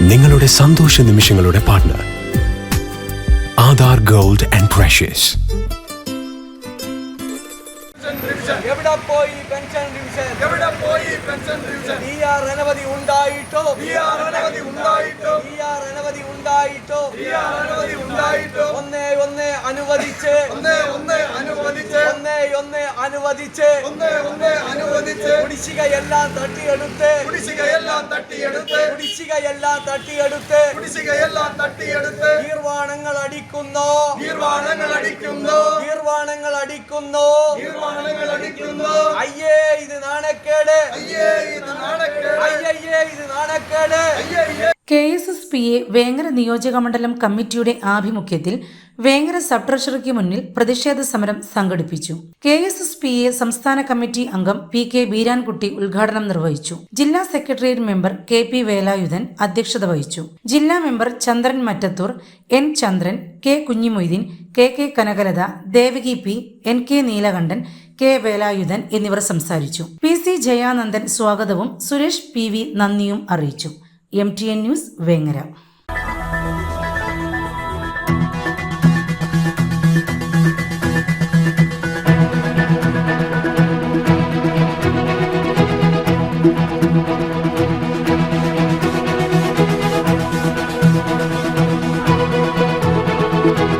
നിങ്ങളുടെ സന്തോഷ നിമിഷങ്ങളുടെ partner Aadhaar gold and precious എവിടെ പോയി പെൻഷൻ ഡിവിഷൻ എവിടെ പോയി പെൻഷൻ ഡിവിഷൻ ബി ആർ അനവധി ഉണ്ടായിട്ടോ? ബി ആർ അനവധി ഉണ്ടായിട്ടോ? ബി ആർ അനവധി ഉണ്ടായിട്ടോ? ബി ആർ അനവധി ഉണ്ടായിട്ടോ? ഒന്നേ ഒന്നേ അനുവദിച്ച്. ഒന്നേ ഒന്നേ ഒന്നേ ഒന്നേ അനുവദിച്ച് ഒന്ന് ഒന്ന് അനുവദിച്ച് കുടിശ്ശികയെല്ലാം തട്ടിയെടുത്ത് കുടിശ്ശികയെല്ലാം തട്ടിയെടുത്ത് കുടിശ്ശികയെല്ലാം തട്ടിയെടുത്ത് കുടിശ്ശികയെല്ലാം തട്ടിയെടുത്ത് തീർവാണങ്ങൾ അടിക്കുന്നു. നീർവാണങ്ങൾ അടിക്കുന്നു. തീർവാണങ്ങൾ അടിക്കുന്നു. നീർവാണങ്ങൾ അടിക്കുന്നു. അയ്യേ ഇത് നാണക്കേട്. അയ്യേ ഇത് നാണക്കേട്. അയ്യേ ഇത് നാണക്കേട്. അയ്യേ അയ്യേ K S P A Vengara നിയോജക മണ്ഡലം കമ്മിറ്റിയുടെ ആഭിമുഖ്യത്തിൽ വേങ്ങര സബ് ട്രഷറിക്ക് മുന്നിൽ പ്രതിഷേധ സമരം സംഘടിപ്പിച്ചു. K S S P A സംസ്ഥാന കമ്മിറ്റി അംഗം പി കെ ബീരാൻകുട്ടി ഉദ്ഘാടനം നിർവഹിച്ചു. ജില്ലാ secretariat member K P Velayudhan അധ്യക്ഷത വഹിച്ചു. ജില്ലാ member Chandran Mattathur N Chandran K Kunhimoideen K K Kanakalatha Devaki P N K Neelakandan K Velayudhan എന്നിവർ സംസാരിച്ചു. പി സി ജയാനന്ദൻ സ്വാഗതവും സുരേഷ് പി വി നന്ദിയും അറിയിച്ചു. M T N news Vengara. ഹൃദയം